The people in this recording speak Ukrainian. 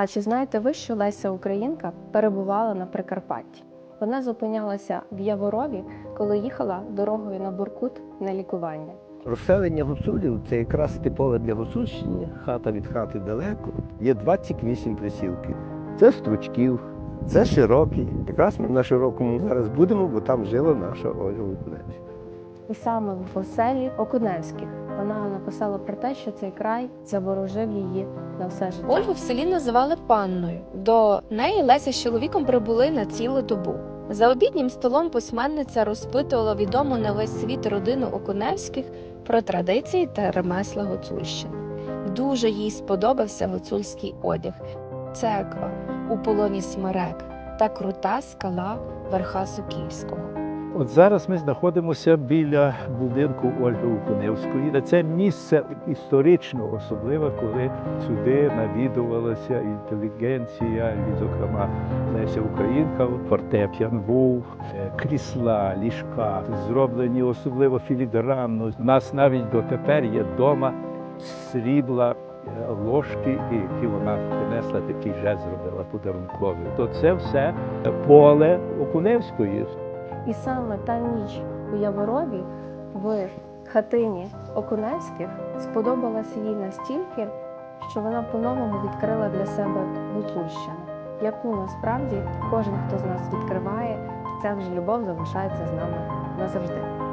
А чи знаєте ви, що Леся Українка перебувала на Прикарпатті? Вона зупинялася в Яворові, коли їхала дорогою на Буркут на лікування. Розселення гуцулів це якраз типове для Гуцульщини, хата від хати далеко. Є 28 присілків. Це стручків, це широкий. Якраз ми на широкому зараз будемо, бо там жила наша Ольга Лукуневич. І саме в оселі Окуневських вона написала про те, що цей край заворожив її на все життя. Ольгу в селі називали панною. До неї Леся з чоловіком прибули на цілу добу. За обіднім столом письменниця розпитувала відому на весь світ родину Окуневських про традиції та ремесла Гуцульщини. Дуже їй сподобався гуцульський одяг, церква у полоні смерек та крута скала верха Сокільського. От зараз ми знаходимося біля будинку Ольги Уконевської. Це місце історично особливе, коли сюди навідувалася інтелігенція, і, зокрема Леся Українка, фортеп'ян був, е, крісла, ліжка, зроблені особливо філігранно. У нас навіть дотепер є вдома срібла. е, Ложки, які вона принесла такий жест зробила подарунковий. То це все поле Окуневської. І саме та ніч у Яворові в хатині Окуневських сподобалася їй настільки, що вона по-новому відкрила для себе Гуцульщину, яку насправді кожен, хто з нас відкриває, ця вже любов залишається з нами назавжди.